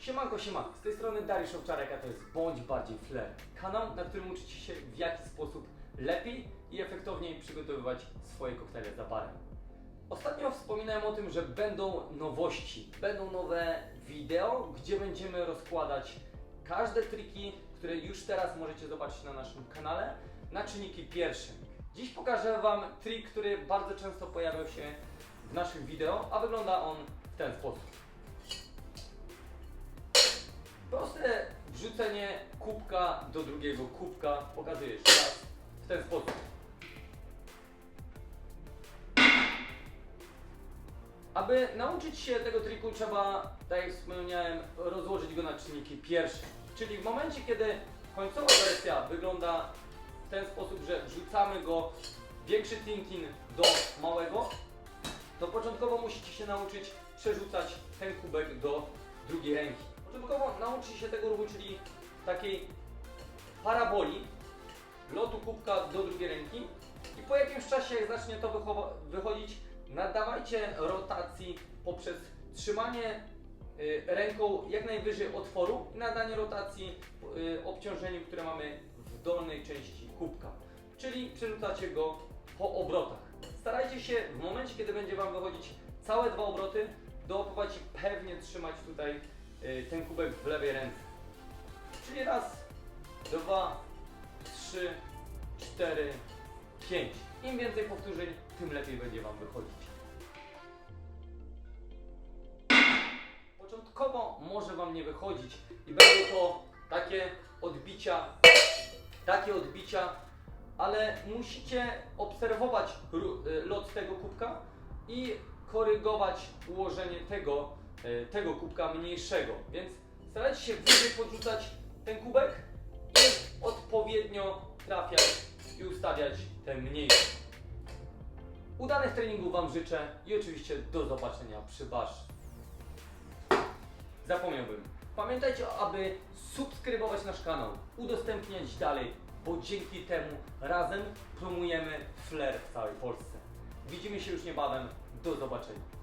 Siemanko, siemanko, z tej strony Dariusz Owczarek, a to jest Bądź Bardziej Flair. Kanał, na którym uczycie się w jaki sposób lepiej i efektowniej przygotowywać swoje koktajle za barem. Ostatnio wspominałem o tym, że będą nowości, będą nowe wideo, gdzie będziemy rozkładać każde triki, które już teraz możecie zobaczyć na naszym kanale, na czynniki pierwsze. Dziś pokażę Wam trik, który bardzo często pojawiał się w naszych wideo, a wygląda on w ten sposób. Wrzucenie kubka do drugiego kubka. Pokazuję jeszcze raz w ten sposób. Aby nauczyć się tego triku trzeba, tak jak wspomniałem, rozłożyć go na czynniki pierwsze. Czyli w momencie, kiedy końcowa wersja wygląda w ten sposób, że wrzucamy go większy tintin do małego, to początkowo musicie się nauczyć przerzucać ten kubek do drugiej ręki. Początkowo nauczycie się tego ruchu, czyli takiej paraboli lotu kubka do drugiej ręki i po jakimś czasie, jak zacznie to wychodzić, nadawajcie rotacji poprzez trzymanie y, ręką jak najwyżej otworu i nadanie rotacji y, obciążeniu, które mamy w dolnej części kubka. Czyli przerzucacie go po obrotach. Starajcie się w momencie, kiedy będzie Wam wychodzić całe dwa obroty, dołapywać i pewnie trzymać tutaj y, ten kubek w lewej ręce. Czyli raz, dwa, trzy, cztery, pięć. Im więcej powtórzeń, tym lepiej będzie Wam wychodzić. Początkowo może Wam nie wychodzić i będą to takie odbicia, takie odbicia, ale musicie obserwować y, lot tego kubka i korygować ułożenie tego, y, tego kubka mniejszego. Więc starajcie się wyżej podrzucać ten kubek i odpowiednio trafiać i ustawiać ten mniejszy. Udanych treningów Wam życzę i oczywiście do zobaczenia przy barze. Zapomniałbym. Pamiętajcie, aby subskrybować nasz kanał, udostępniać dalej, bo dzięki temu razem promujemy flair w całej Polsce. Widzimy się już niebawem. Do zobaczenia.